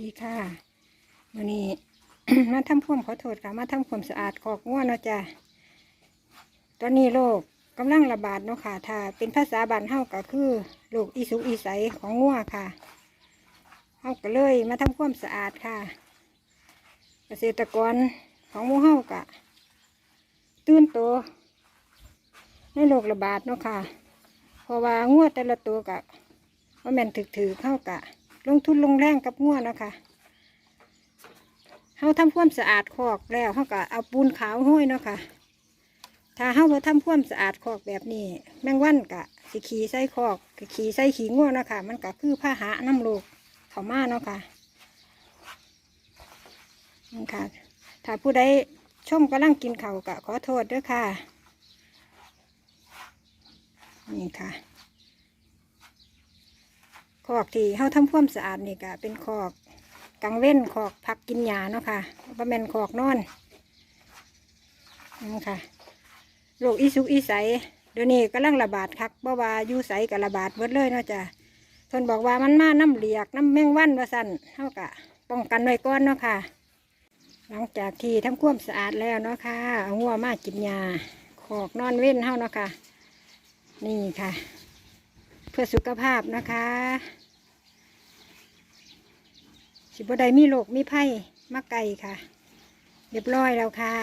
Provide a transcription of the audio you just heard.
ดีค่ะวันนี้ มาทำความขอโทษค่ะ มาทำความสะอาดขอกง่วเนาะจ้ะตอนนี้โรคกำลังระบาดเนาะค่ะ ถ้าเป็นภาษาบ้านเฮาก็คือโรคอีสุกอีใสของง่วค่ะเฮาก็เลยมาทำความสะอาดค่ะ เกษตรกรของมู่เฮากะตื่นตัวในโรคระบาดเนาะค่ะ เพราะว่าง่วแต่ละตัวกะว่าแม่นถึกถือเข้ากะ ลงทุนลงแรงกับง่วนะคะเฮาทำความสะอาดคอกแล้วเฮาก็เอาปูนขาวห้อยเนาะค่ะ ถ้าเฮาบ่ทำความสะอาดคอกแบบนี้ แมงวันกะสิขี่ใส่คอกก็ขี่ใส่ขี้ง่วเนาะค่ะมันก็คือพาหะน้ำโลกเขามาเนาะค่ะนี่ค่ะ ถ้าผู้ใดชมกำลังกินเขาก็ขอโทษด้วยค่ะ นี่ค่ะ คอกที่เฮาทำความสะอาดนี่ก็เป็นคอกกังเว้นคอกพักกินหญ้าเนาะค่ะบ่แม่นคอกนอนนี่ค่ะโรคอีสุกอีใสเดี๋ยวนี้กำลังระบาดคักบ่ว่าอยู่ใสก็ระบาดเบิดเลยเนาะจ้ะเพิ่นบอกว่ามันมาน้ำเหลียกน้ำแมงวันว่าสั่นเฮาก็ป้องกันไว้ก่อนเนาะค่ะ หลังจากที่ทำความสะอาดแล้วเนาะค่ะเอาหัวมากินหญ้าคอกนอนเว้นเฮาเนาะค่ะ นี่ค่ะ พื่อสุขภาพนะคะสิบได้มีโรคมีไพ่มาไก่ค่ะ เรียบร้อยแล้วค่ะ